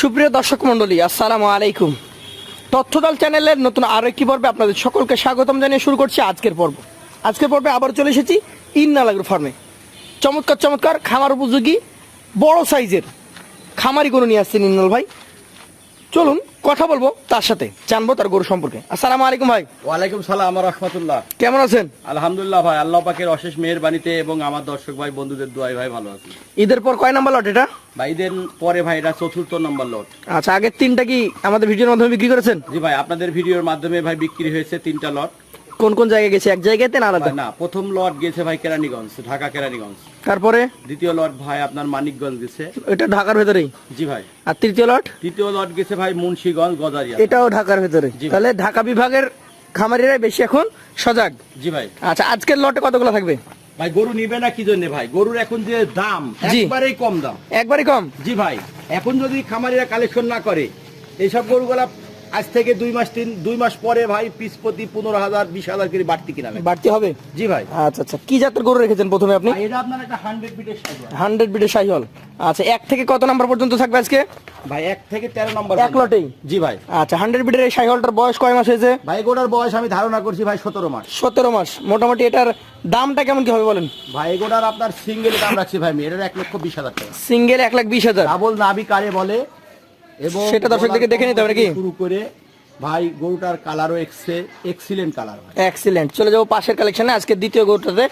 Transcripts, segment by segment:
সুপ্রিয় দর্শক মন্ডলী আসসালামু আলাইকুম। তথ্যদল চ্যানেলের নতুন আরও একটি পর্বে আপনাদের সকলকে স্বাগতম জানিয়ে শুরু করছি আজকের পর্ব। আজকের পর্বে আবার চলে এসেছি ইন্নালাগুর ফার্মে। চমৎকার চমৎকার, খামার উপযোগী, বড় সাইজের খামারি গরু নিয়ে আসছেন ইন্নাল ভাই। চলুন কথা বলব তার সাথে জানব তার গরু সম্পর্কে। আসসালাম আলাইকুম ভাই। ওয়ালাইকুম সালাম রহমতুল্লাহ। কেমন আছেন? আলহামদুলিল্লাহ ভাই আল্লাহ পাকের অশেষ মেহেরবানিতে এবং আমার দর্শক ভাই বন্ধুদের দোয়াই ভাই ভালো আছি। ঈদের পর কয় নাম্বার লট এটা? ভাই ঈদের পরে ভাই এটা চতুর্থ নম্বর লট। আচ্ছা আগের তিনটা কি আমাদের ভিডিওর মাধ্যমে বিক্রি করেছেন? জি ভাই আপনাদের ভিডিওর মাধ্যমে ভাই বিক্রি হয়েছে তিনটা লট। কোন কোন জায়গায় গেছে? এক জায়গাতে না আলাদা? না প্রথম লট গেছে ভাই কেরানীগঞ্জ ঢাকা কেরানীগঞ্জ। তারপরে? দ্বিতীয় লট ভাই আপনার মানিকগঞ্জ গেছে। এটা ঢাকার ভেতরেই? জি ভাই। আর তৃতীয় লট তৃতীয় লট গেছে ভাই মুন্সিগঞ্জ গজারিয়া। এটাও ঢাকার ভেতরে তাহলে ঢাকা বিভাগের খামারিরাই বেশি এখন সজাগ? জি ভাই। আচ্ছা আজকের লটে কতগুলো থাকবে? ভাই গরু নিবে না কি জন্য ভাই? গরুর এখন যে দাম। একবারেই কম দাম। একবারই কম? জি ভাই। এখন যদি খামারিরা কালেকশন না করে এইসব গরুগুলা আজ থেকে দুই মাস তিন দুই মাস পরে ভাই পিস প্রতি পনেরো হাজার বিশ হাজার করে বাড়তি কিনা বাড়তি হবে? জি ভাই। আচ্ছা আচ্ছা। কি জাতের গরু রেখেছেন প্রথমে আপনি? এটা আপনার একটা হান্ড্রেড বিটের সাইজ হান্ড্রেড বিটের শাহিওয়াল আচ্ছা এক থেকে কত নাম্বার পর্যন্ত থাকবে আজকে? ভাই এক থেকে তেরো নম্বর এক লটেই জি ভাই। আচ্ছা হান্ড্রেড বিটের এই শাহিওয়ালটার বয়স কয় মাস হয়েছে? ভাই গোটার বয়স আমি ধারণা করছি ভাই সতেরো মাস। সতেরো মাস। মোটামুটি এটার দামটা কেমন কি হবে বলেন? ভাই গোটার আপনার সিঙ্গেল দাম রাখছি ভাই এটার এক লক্ষ বিশ হাজার টাকা। সিঙ্গেল এক লাখ বিশ হাজার। ডাবল নাভি কারে বলে এবং সেটা দর্শকদেরকে দেখে নিতে হবে নাকি? শুরু করে ভাই গরুটার কালারও এক্সে এক্সিলেন্ট কালার এক্সিলেন্ট চলে যাব পাশের কালেকশনে আজকে দ্বিতীয় গরুটাতে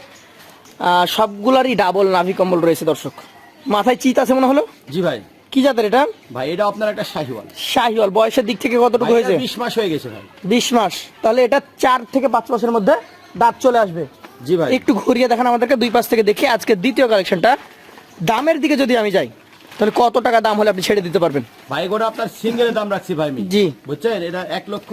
সবগুলারই ডাবল নাভি কম্বল রয়েছে দর্শক। মাথায় চিত আছে মনে হলো? জি ভাই। কি জাতের এটা? ভাই এটা আপনার একটা শাহিওয়াল। শাহিওয়াল। বয়সের দিক থেকে কতটুকু হয়েছে? বিশ মাস হয়ে গেছে ভাই। বিশ মাস। তাহলে এটা চার থেকে পাঁচ মাসের মধ্যে দাঁত চলে আসবে। জি ভাই। একটু ঘুরিয়ে দেখান আমাদেরকে দুই পাশ থেকে দেখি আজকে দ্বিতীয় কালেকশনটা দামের দিকে যদি আমি যাই তাহলে কত টাকা দাম হলে আপনি ছেড়ে দিতে পারবেন? ভাই গোটা আপনার সিঙ্গেল দাম রাখছি ভাই আমি। জি। বুঝছেন? এটা এক লক্ষ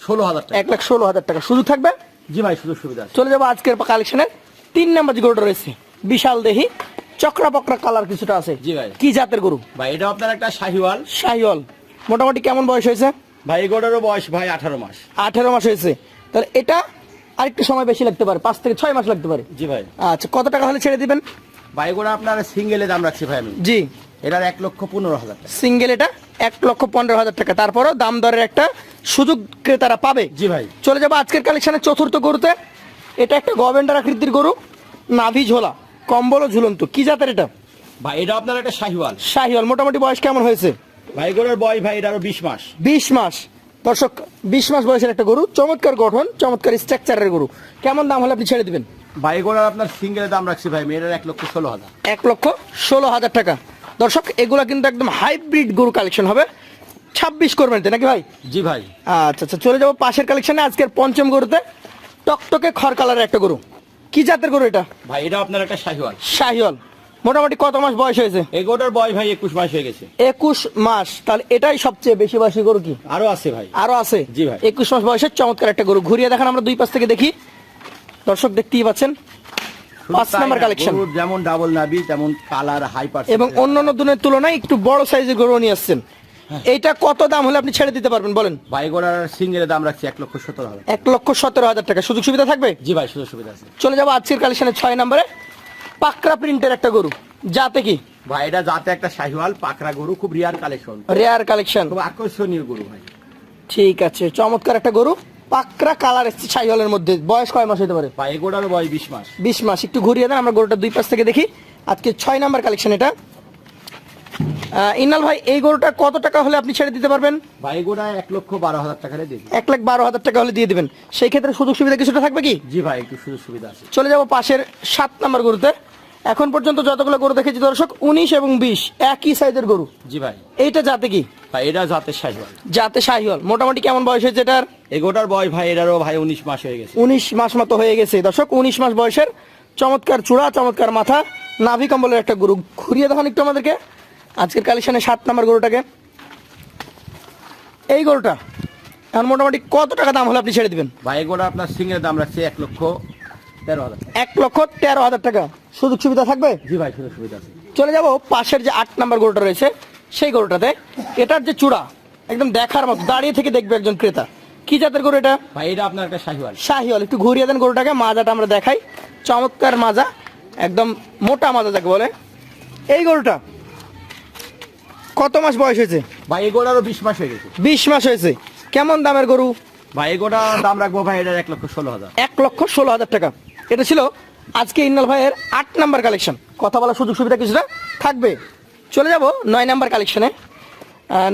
ষোলো হাজার টাকা। এক লাখ ষোলো হাজার টাকা। শুধু থাকবে? জি ভাই সুযোগ সুবিধা আছে। চলে যাব আজকের কালেকশনের তিন নাম্বার যে গরুটা রয়েছে বিশাল দেহি চক্রা পকরা কালার কিছুটা আছে। জি ভাই। কি জাতের গরু? ভাই এটা আপনার একটা শাহিওয়াল। শাহিওয়াল। মোটামুটি কেমন বয়স হয়েছে? ভাই গোটারও বয়স ভাই আঠারো মাস। আঠেরো মাস হয়েছে। তাহলে এটা আরেকটু সময় বেশি লাগতে পারে পাঁচ থেকে ছয় মাস লাগতে পারে। জি ভাই। আচ্ছা কত টাকা হলে ছেড়ে দিবেন? ভাই গোটা আপনার সিঙ্গেলে দাম রাখছি ভাই আমি। জি। এটার এক লক্ষ পনেরো হাজার সিঙ্গেল এটা এক লক্ষ পনেরো হাজার টাকা। তারপরও দাম দরের একটা সুযোগ ক্রেতারা পাবে। জি ভাই। চলে যাব আজকের কালেকশনের চতুর্থ গরুতে। এটা একটা গভেন্ডার আকৃতির গরু নাভি ঝোলা কম্বল ও ঝুলন্ত। কি জাতের এটা? ভাই এটা আপনার একটা শাহিওয়াল। শাহিওয়াল। মোটামুটি বয়স কেমন হয়েছে? ভাই গোটার বয়স ভাই এটারও বিশ মাস। বিশ মাস। দর্শক বিশ মাস বয়সের একটা গরু চমৎকার গঠন চমৎকার স্ট্রাকচারের গরু। কেমন দাম হলে আপনি ছেড়ে দিবেন? ভাই গোটার আপনার সিঙ্গেলে দাম রাখছি ভাই আমি এটার এক লক্ষ ষোলো হাজার। এক লক্ষ ষোলো হাজার টাকা। দর্শক এগুলা কিন্তু একদম হাইব্রিড গরু কালেকশন হবে। ছাব্বিশ করবেন তো নাকি ভাই? জি ভাই। আচ্ছা আচ্ছা চলে যাব পাশের কালেকশনে আজকের পঞ্চম গরুতে। টকটকে খড় কালারের একটা গরু। কি জাতের গরু এটা? ভাই এটা আপনার একটা শাহিওয়াল। শাহিওয়াল। মোটামুটি কত মাস বয়স হয়েছে? এই গোটার বয়স ভাই একুশ মাস হয়ে গেছে। একুশ মাস। তাহলে এটাই সবচেয়ে বেশি বয়সী গরু কি? আরও আছে ভাই। আরও আছে? জি ভাই। একুশ মাস বয়সের চমৎকার একটা গরু। ঘুরিয়ে দেখান আমরা দুই পাশ থেকে দেখি। দর্শক দেখতেই পাচ্ছেন। পাঁচ নাম্বার কালেকশন যেমন ডাবল নাবি তেমন কালার হাই এবং অন্যান্য দিনের তুলনায় একটু বড় সাইজের গরু নিয়ে আসছেন। হ্যাঁ। এইটা কত দাম হলে আপনি ছেড়ে দিতে পারবেন বলেন? ভাই গোটার সিঙ্গেলের দাম রাখছি এক লক্ষ সতেরো হাজার এক লক্ষ সতেরো হাজার টাকা। সুযোগ সুবিধা থাকবে? জি ভাই সুযোগ সুবিধা আছে। চলে যাব আজকের কালেকশনের ছয় নম্বরে। পাকরা প্রিন্টের একটা গরু। যাতে কি? ভাই এটা যাতে একটা শাহিওয়াল পাকড়া গরু খুব রিয়ার কালেকশন রেয়ার কালেকশন খুব আকর্ষণীয় গরু ভাই। ঠিক আছে চমৎকার একটা গরু। পাকরা কালার এসছে ছাইহলের মধ্যে। বয়স কয় মাস হতে পারে? ভাই গোটার বয়স বিশ মাস। বিশ মাস। একটু ঘুরিয়ে দেন আমরা গরুটা দুই পাশ থেকে দেখি। আজকে ছয় নাম্বার কালেকশন এটা। ইনাল ভাই এই গরুটা কত টাকা হলে আপনি ছেড়ে দিতে পারবেন? ভাই গোটা এক লক্ষ বারো হাজার টাকা দিয়ে দিই। এক লাখ বারো হাজার টাকা হলে দিয়ে দিবেন। সেই ক্ষেত্রে সুযোগ সুবিধা কিছুটা থাকবে কি? জি ভাই একটু সুযোগ সুবিধা আছে। চলে যাব পাশের সাত নাম্বার গরুতে। এখন পর্যন্ত যতগুলো গরু দেখেছি দর্শক উনিশ এবং বিশ একই সাইজের গরু। জি ভাই। এইটা যাতে কি? ভাই এটা যাতে শাহিওয়াল। যাতে শাহিওয়াল। মোটামুটি কেমন বয়স হয়েছে এটার? এই গোটার বয়স ভাই এটারও ভাই উনিশ মাস হয়ে গেছে। উনিশ মাস মতো হয়ে গেছে। দর্শক উনিশ মাস বয়সের চমৎকার চূড়া চমৎকার মাথা নাভি কম্বলের একটা গরু ঘুরিয়ে দেখান একটু আমাদেরকে। আজকের কালেকশনে সাত নাম্বার গরুটাকে। এই গরুটা এখন মোটামুটি কত টাকা দাম হলে আপনি ছেড়ে দিবেন? ভাই এই গোটা আপনার সিঙ্গের দাম রাখছে এক লক্ষ তেরো হাজার এক লক্ষ তেরো হাজার টাকা। সুযোগ সুবিধা থাকবে? জি ভাই সুযোগ সুবিধা আছে। চলে যাব পাশের যে আট নাম্বার গরুটা রয়েছে সেই গরুটাতে। এটার যে চূড়া একদম দেখার মতো দাঁড়িয়ে থেকে দেখবে একজন ক্রেতা। কি জাতের গরু এটা? ভাই এটা আপনার একটা শাহিওয়াল। শাহিওয়াল। একটু ঘুরিয়ে দেন গরুটাকে মাজাটা আমরা দেখাই। চমৎকার মাজা একদম মোটা মাজা যাকে বলে। এই গরুটা কত মাস বয়স হয়েছে? ভাই এগোটারও বিশ মাস হয়ে গেছে। বিশ মাস হয়েছে। কেমন দামের গরু? ভাই এগোটার দাম রাখব ভাই এটার এক লক্ষ ষোলো হাজার। এক লক্ষ ষোলো হাজার টাকা। এটা ছিল আজকে ইন্নাল ভাইয়ের আট নাম্বার কালেকশন। কথা বলার সুযোগ সুবিধা কিছুটা থাকবে। চলে যাব নয় নাম্বার কালেকশনে।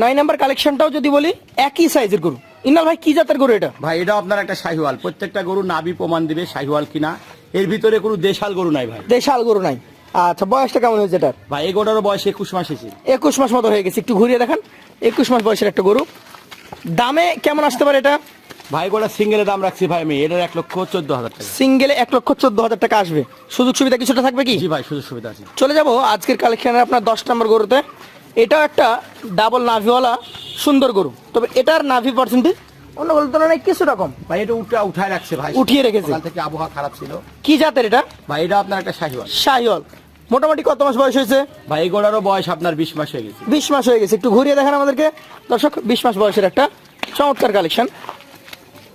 নয় নাম্বার কালেকশনটাও যদি বলি একই সাইজের গরু। ইন্নাল ভাই কি জাতের গরু এটা? ভাই এটা আপনার একটা শাহিওয়াল। প্রত্যেকটা গরু নাবি প্রমাণ দিবে শাহিওয়াল কিনা। এর ভিতরে কোনো দেশাল গরু নাই ভাই। দেশাল গরু নাই। আচ্ছা বয়সটা কেমন হয়েছে এটার? ভাই এই এগোটারও বয়স একুশ মাস এসেছে একুশ মাস মতো হয়ে গেছে। একটু ঘুরিয়ে দেখান। একুশ মাস বয়সের একটা গরু। দামে কেমন আসতে পারে এটা? ভাই গোটা সিঙ্গেলের দাম রাখছি ভাই আমি। এটার এক লক্ষ চোদ্দ হাজার টাকা। সিঙ্গেলে এক লক্ষ চোদ্দ হাজার টাকা আসবে। সুযোগ সুবিধা কিছুটা থাকবে কি? জি ভাই সুযোগ সুবিধা আছে। চলে যাব। আজকের কালেকশনে আপনার দশ নম্বর গরুতে। এটাও একটা ডাবল নাভিওয়ালা সুন্দর গরু। তবে এটার নাভি পার্সেন্টেজ অন্য গরুর তুলনায় কিছু রকম। ভাই এটা উঠে উঠায় রাখছে ভাই। উঠিয়ে রেখেছে। সকাল থেকে আবহাওয়া খারাপ ছিল। কি জাতের এটা? ভাই এটা আপনার একটা শাহিওয়াল। শাহিওয়াল। মোটামুটি কত মাস বয়স হয়েছে? ভাই এগোটারও বয়স আপনার বিশ মাস হয়ে গেছে। বিশ মাস হয়ে গেছে। একটু ঘুরিয়ে দেখান আমাদেরকে। দর্শক বিশ মাস বয়সের একটা চমৎকার কালেকশন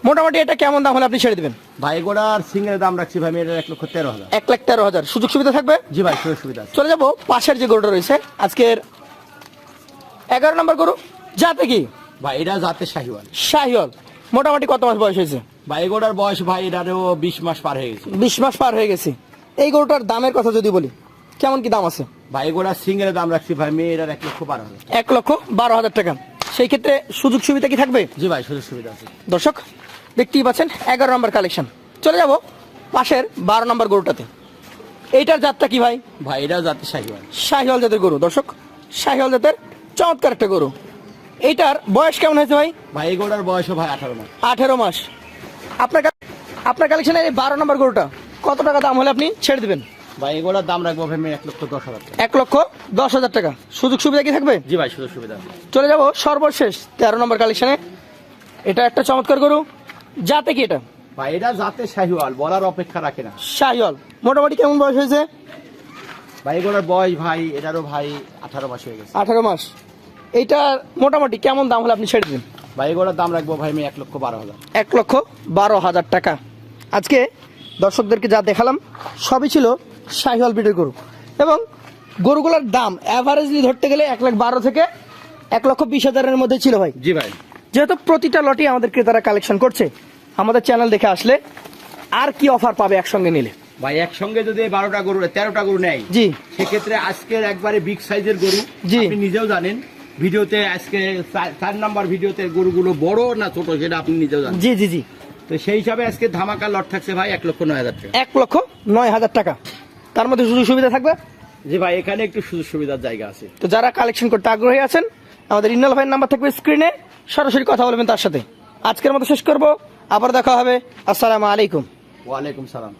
মোটামুটি এটা কেমন দাম হলে আপনি ছেড়ে দেবেন? ভাই এগোটার সিঙ্গেলের দাম রাখছি ভাই এটার এক লক্ষ তেরো হাজার। এক লাখ তেরো হাজার। সুযোগ সুবিধা থাকবে? জি ভাই সুযোগ সুবিধা আছে। চলে যাব পাশের যে গরুটা রয়েছে আজকের এগারো নম্বর গরু যাতে কি? ভাই এটা জাতের শাহিওয়াল। শাহিওয়াল। মোটামুটি কত মাস বয়স হয়েছে? ভাই এগোটার বয়স ভাই এটারও বিশ মাস পার হয়ে গেছে। বিশ মাস পার হয়ে গেছে। এই গরুটার দামের কথা যদি বলি কেমন কি দাম আছে? ভাই এগোটার সিঙ্গেলের দাম রাখছি ভাই এটার এক লক্ষ বারো হাজার। এক লক্ষ বারো হাজার টাকা। সেই ক্ষেত্রে সুযোগ সুবিধা কি থাকবে? জি ভাই সুযোগ সুবিধা আছে। দর্শক দেখতেই পাচ্ছেন এগারো নম্বর কালেকশন। চলে যাব পাশের বারো নম্বর গরুটাতে। এইটার জাতটা কি ভাই? ভাই এটাও জাতের শাহিওয়াল। শাহিওয়াল জাতের গরু। দর্শক শাহিওয়াল জাতের চমৎকার একটা গরু। এইটার বয়স কেমন হয়েছে ভাই? ভাই এগোটার বয়সও ভাই আঠারো মাস। আঠেরো মাস। আপনার আপনার কালেকশনে এই বারো নম্বর গরুটা কত টাকা দাম হলে আপনি ছেড়ে দেবেন? ভাই এগোটার দাম রাখব ভাই এক লক্ষ দশ হাজার এক লক্ষ দশ হাজার টাকা। সুযোগ সুবিধা কি থাকবে? জি ভাই সুযোগ সুবিধা চলে যাব সর্বশেষ তেরো নম্বর কালেকশনে এটা একটা চমৎকার গরু। যাতে কি এটা? ভাই এটা জাতের শাহিওয়াল বলার অপেক্ষা রাখে না। শাহিওয়াল। মোটামুটি কেমন বয়স হয়েছে? ভাই এগোটার বয়স ভাই এটারও ভাই আঠারো মাস হয়ে গেছে। আঠারো মাস। এইটা মোটামুটি কেমন দাম হলে আপনি ছেড়ে দিন ভাই এগোটার দাম রাখব ভাই আমি এক লক্ষ বারো হাজার। এক লক্ষ বারো হাজার টাকা। আজকে দর্শকদেরকে যা দেখালাম সবই ছিল শাহিওয়াল বিটের গরু। এবং গরুগুলোর দাম অ্যাভারেজলি ধরতে গেলে এক লাখ বারো থেকে এক লক্ষ বিশ হাজারের মধ্যে ছিল ভাই। জি ভাই। যেহেতু প্রতিটা লটই আমাদের ক্রেতারা কালেকশন করছে আমাদের চ্যানেল দেখে আসলে আর কি অফার পাবে একসঙ্গে নিলে। ভাই একসঙ্গে যদি বারোটা গরু তেরোটা গরু নেয় জি। সেক্ষেত্রে আজকের একবারে বিগ সাইজের গরু জি। আপনি নিজেও জানেন ভিডিওতে আজকে চার- নাম্বার ভিডিওতে গরুগুলো বড় না ছোট সেটা আপনি নিজেও জানেন? জি জি জি। তো সেই হিসাবে আজকে ধামাকা লট থাকছে ভাই এক লক্ষ নয় হাজার টাকা। এক লক্ষ নয় হাজার টাকা। তার মধ্যে সুযোগ সুবিধা থাকবে? জি ভাই এখানে একটু সুযোগ সুবিধার জায়গা আছে। তো যারা কালেকশন করতে আগ্রহী আছেন আমাদের ইন্নাল ভাইয়ের নাম্বার থাকবে স্ক্রিনে সরাসরি কথা বলবেন তার সাথে। আজকের মতো শেষ করব। আবার দেখা হবে। আসসালামু আলাইকুম। ওয়ালাইকুম সালাম।